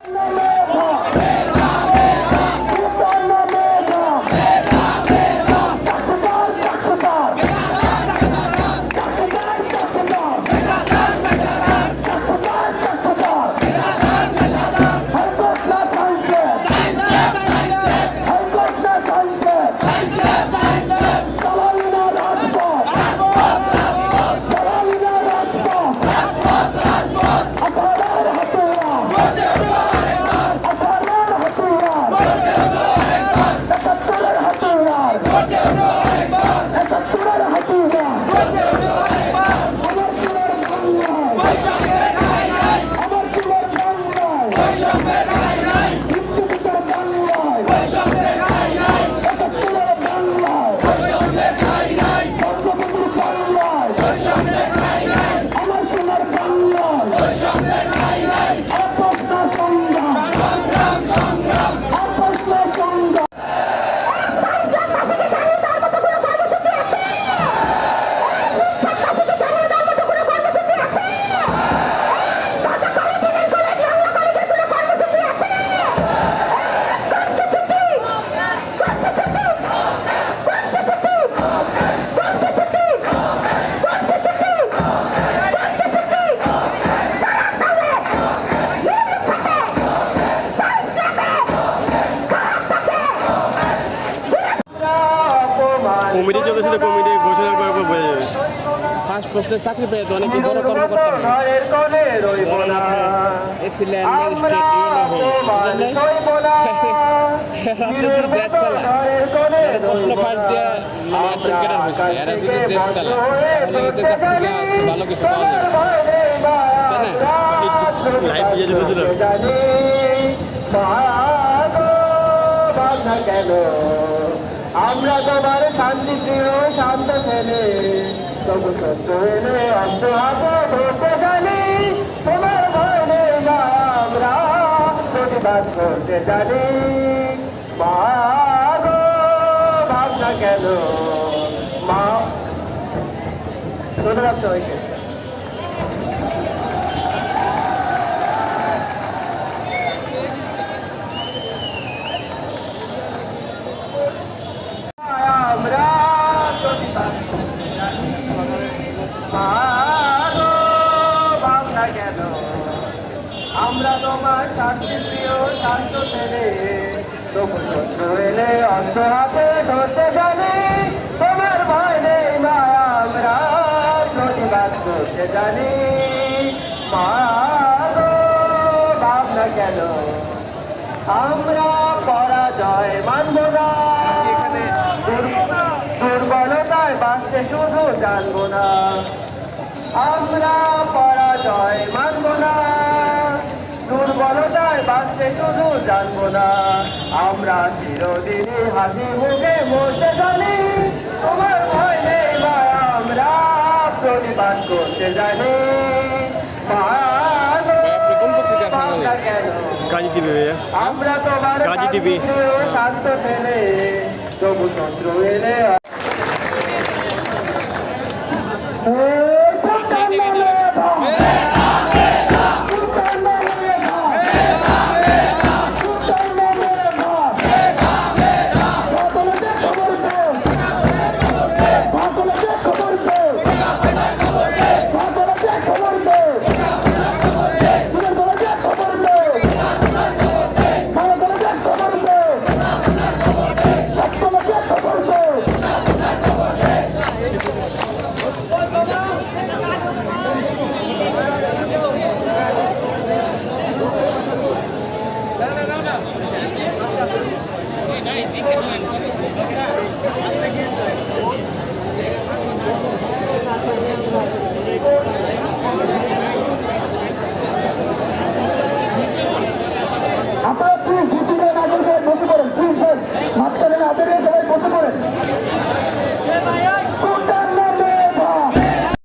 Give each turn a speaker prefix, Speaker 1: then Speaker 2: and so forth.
Speaker 1: আমার
Speaker 2: কমিটি চলতেছে তো কমিটি ঘোষণা করার পর বোঝা যাবে।
Speaker 3: ফার্স্ট পোস্টের চাকরি পেয়ে তো অনেকে বড় কর্মকর্তা হয়। ধরেন আপনি এসিলেন ম্যাজিস্ট্রেট ইউনো দেশ চালা প্রশ্ন পাশ দিয়ে মানে অ্যাডভোকেটার হয়েছে এরা যদি দেশ চালা তাহলে এদের কাছ থেকে ভালো কিছু পাওয়া যাবে। তাই না?
Speaker 2: লাইভ বুঝে যেতেছিল
Speaker 1: কেন? আমরা তোমার শান্তি প্রিয় শান্ত ছেলে। তবু সত্য ধন্যবাদ সবাইকে আমরা প্রতিবাদ করতে জানি মা গো কেন আমরা তোমার শান্তি প্রিয় শান্ত ছেলে। তবু শত্রু এলে ধরতে জানি তোমার ভয় নেই মা আমরা প্রতিবাদ করতে জানি। মা ভাবনা কেন? আমরা পরাজয় মানব না। দুর্বলতায় বাঁচতে শুধু জানব না। আমরা পরাজয় মানব না। দুর্বলতায় বাঁচতে শুধু জানব না। আমরা চিরদিনই হাসি মুখে মরতে জানি। তোমার ভয় নেই ভাই আমরা প্রতিবাদ করতে জানি। মা গো,
Speaker 3: আপনি কোন পত্রিকার সাংবাদিক?
Speaker 1: ভাবনা কেন?
Speaker 2: কাজী টিভি
Speaker 1: আমরা তোমার
Speaker 2: গাজী টিভি।
Speaker 1: শান্ত ছেলে। তবু শত্রু এলে আপনারা হাতে নিয়ে সবাই বসে পড়েন।